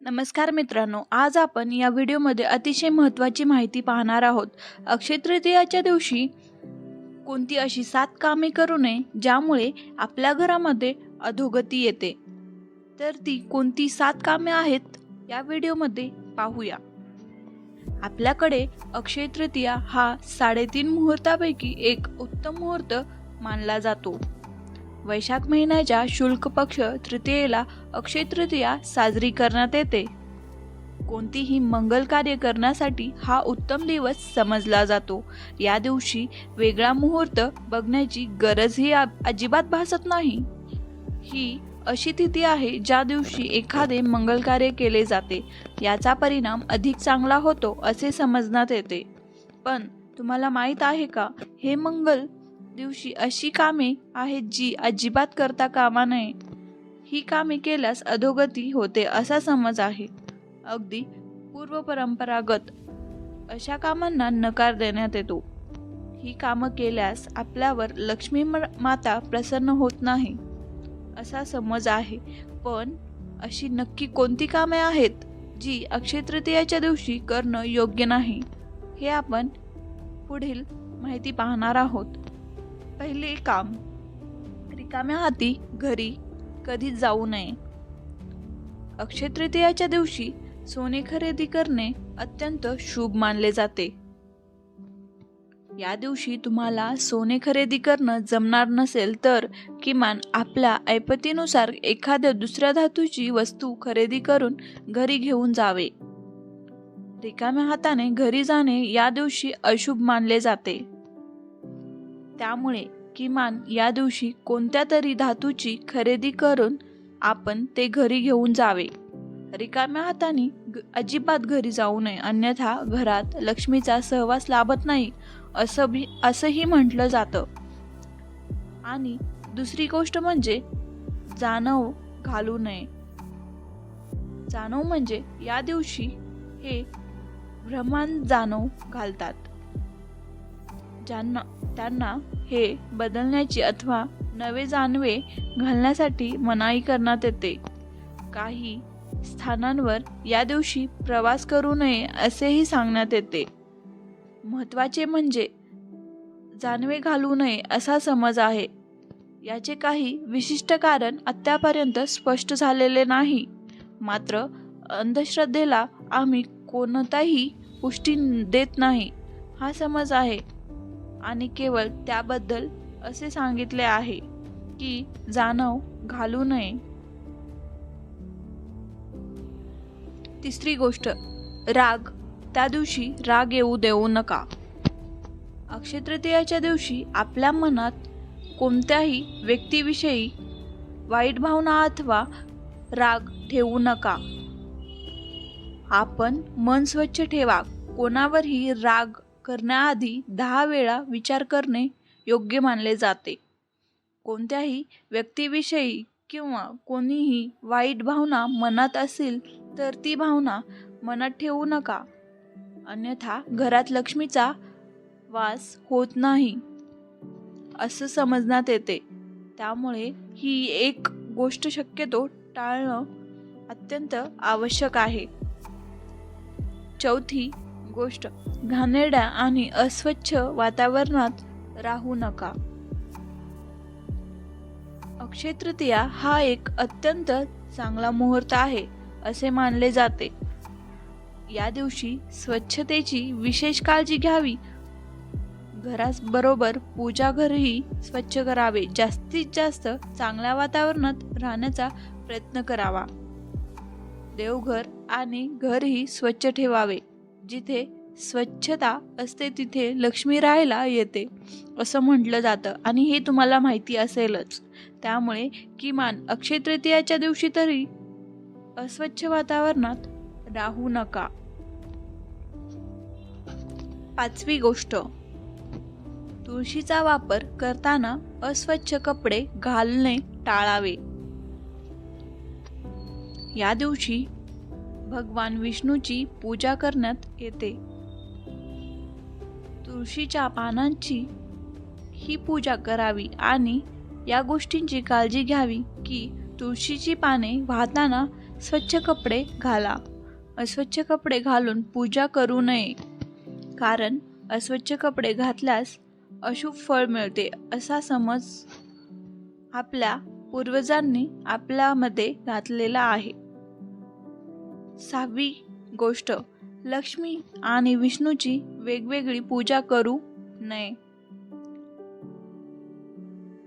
नमस्कार मित्रांनो आज आपण या व्हिडिओमध्ये अतिशय महत्त्वाची माहिती पाहणार आहोत. अक्षय तृतीयाच्या दिवशी कोणती अशी सात कामे करू नये ज्यामुळे आपल्या घरामध्ये अधोगती येते. तर ती कोणती सात कामे आहेत या व्हिडिओमध्ये पाहूया. आपल्याकडे अक्षय तृतीया हा साडेतीन मुहूर्तापैकी एक उत्तम मुहूर्त मानला जातो. वैशाख महिन्याच्या शुल्क पक्ष तृतीयेला अक्षय तृतीया साजरी करण्यात येते. कोणतीही मंगल कार्य करण्यासाठी हा उत्तम दिवस समजला जातो. या दिवशी वेगळा मुहूर्त बघण्याची गरजही आ- अजिबात भासत नाही. ही अशी तिथी आहे ज्या दिवशी एखादे मंगल कार्य केले जाते. याचा परिणाम अधिक चांगला होतो असे समजण्यात येते. पण तुम्हाला माहीत आहे का हे मंगल दिवशी अशी कामे आहेत जी अजिबात करता कामा नये. ही कामे केल्यास अधोगती होते असा समज आहे. अगदी पूर्वपरंपरागत अशा कामांना नकार देण्यात येतो. ही कामं केल्यास आपल्यावर लक्ष्मी म- माता प्रसन्न होत नाही असा समज आहे. पण अशी नक्की कोणती कामे आहेत जी अक्षय तृतीयाच्या दिवशी करणं योग्य नाही हे आपण पुढील माहिती पाहणार आहोत. पहिले काम. रिकाम्या हाती घरी कधी जाऊ नये. अक्षय तृतीयाच्या दिवशी सोने खरेदी करणे अत्यंत शुभ मानले जाते. या दिवशी तुम्हाला सोने खरेदी करणं जमणार नसेल तर किमान आपल्या ऐपतीनुसार एखाद्या दुसऱ्या धातूची वस्तू खरेदी करून घरी घेऊन जावे. रिकाम्या हाताने घरी जाणे या दिवशी अशुभ मानले जाते. त्यामुळे किमान या दिवशी कोणत्या तरी धातूची खरेदी करून आपण ते घरी घेऊन जावे. रिकाम्या हाताने ग- अजिबात घरी जाऊ नये अन्यथा घरात लक्ष्मीचा सहवास लाभत नाही असं भी असंही म्हटलं जातं. आणि दुसरी गोष्ट म्हणजे जाणव घालू नये. जाणव म्हणजे या दिवशी हे ब्रह्मांड जाणव घालतात. ज्यांना त्यांना हे बदलण्याची अथवा नवे जानवे घालण्यासाठी मनाई करण्यात येते. काही स्थानांवर या दिवशी प्रवास करू नये असेही सांगण्यात येते. महत्त्वाचे म्हणजे जानवे घालू नये असा समज आहे. याचे काही विशिष्ट कारण आत्तापर्यंत स्पष्ट झालेले नाही. मात्र अंधश्रद्धेला आम्ही कोणताही पुष्टी देत नाही हा समज आहे. आणि केवळ त्याबद्दल असे सांगितले आहे की जाणव घालू नये. तिसरी गोष्ट राग. त्या दिवशी राग येऊ देऊ नका. अक्षय तृतीयाच्या दिवशी आपल्या मनात कोणत्याही व्यक्तीविषयी वाईट भावना अथवा राग ठेवू नका. आपण मन स्वच्छ ठेवा. कोणावरही राग करण्याआधी दहा वेळा विचार करणे योग्य मानले जाते. कोणत्याही व्यक्तीविषयी किंवा कोणीही वाईट भावना मनात असेल तर ती भावना मनात ठेवू नका. अन्यथा घरात लक्ष्मीचा वास होत नाही. असं समजण्यात येते. त्यामुळे ही एक गोष्ट शक्यतो टाळणं अत्यंत आवश्यक आहे. चौथी गोष्ट. घाणेरड्या आणि अस्वच्छ वातावरणात राहू नका. अक्षय तृतीया हा एक अत्यंत चांगला मुहूर्त आहे असे मानले जाते. या दिवशी स्वच्छतेची विशेष काळजी घ्यावी. घरास बरोबर पूजा घरही स्वच्छ करावे. जास्तीत जास्त चांगल्या वातावरणात राहण्याचा प्रयत्न करावा. देवघर आणि घरही स्वच्छ ठेवावे. जिथे स्वच्छता असते तिथे लक्ष्मी राहायला येते असं म्हटलं जातं. आणि हे तुम्हाला माहिती असेलच. त्यामुळे किमान अक्षय तृतीयाच्या दिवशी तरी अस्वच्छ वातावरणात राहू नका. पाचवी गोष्ट. तुळशीचा वापर करताना अस्वच्छ कपडे घालणे टाळावे. या दिवशी भगवान विष्णूची पूजा करण्यात येते. तुळशीच्या पानांची ही पूजा करावी आणि या गोष्टींची काळजी घ्यावी की तुळशीची पाने वाहताना स्वच्छ कपडे घाला. अस्वच्छ कपडे घालून पूजा करू नये. कारण अस्वच्छ कपडे घातल्यास अशुभ फळ मिळते असा समज आपल्या पूर्वजांनी आपल्यामध्ये घातलेला आहे. सहावी गोष्ट. लक्ष्मी आणि विष्णूची वेगवेगळी पूजा करू नये.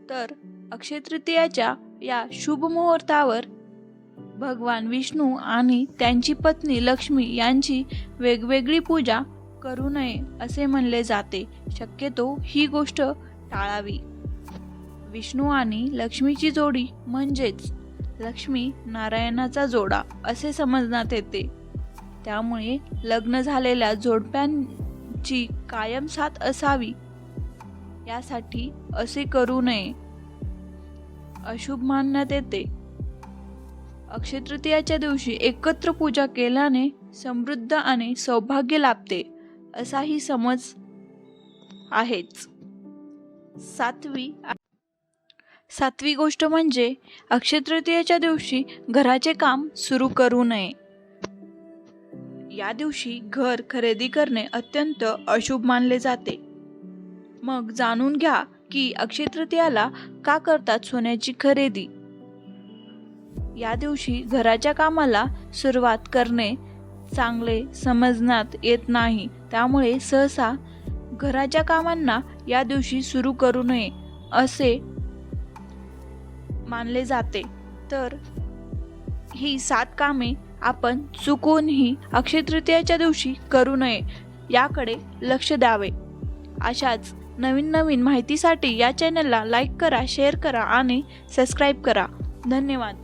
तर अक्षय तृतीयाच्या या शुभ मुहूर्तावर भगवान विष्णू आणि त्यांची पत्नी लक्ष्मी यांची वेगवेगळी पूजा करू नये असे म्हणले जाते. शक्यतो ही गोष्ट टाळावी. विष्णू आणि लक्ष्मीची जोडी म्हणजेच लक्ष्मी नारायणाचा जोडा असे समजण्यात येते. त्यामुळे लग्न झालेल्या जोडप्यांची कायम साथ असावी यासाठी असे करू नये. अशुभ मानण्यात येते. अक्षय तृतीयाच्या दिवशी एकत्र पूजा केल्याने समृद्ध आणि सौभाग्य लाभते असाही समज आहेच. सातवी सातवी गोष्ट म्हणजे अक्षतृतीयेच्या दिवशी घराचे काम सुरू करू नये. या दिवशी घर खरेदी करणे अत्यंत अशुभ मानले जाते. मग जाणून घ्या की अक्षय तृतीयाला का करतात सोन्याची खरेदी? या दिवशी घराच्या कामाला सुरुवात करणे चांगले समजण्यात येत नाही. त्यामुळे सहसा घराच्या कामांना या दिवशी सुरू करू नये असे मानले जाते. तर ही सात कामे आपण चुकूनही अक्षय तृतीयाच्या दिवशी करू नये याकडे लक्ष द्यावे. अशाच नवीन नवीन माहितीसाठी या चॅनलला लाईक करा शेअर करा आणि सबस्क्राईब करा. धन्यवाद.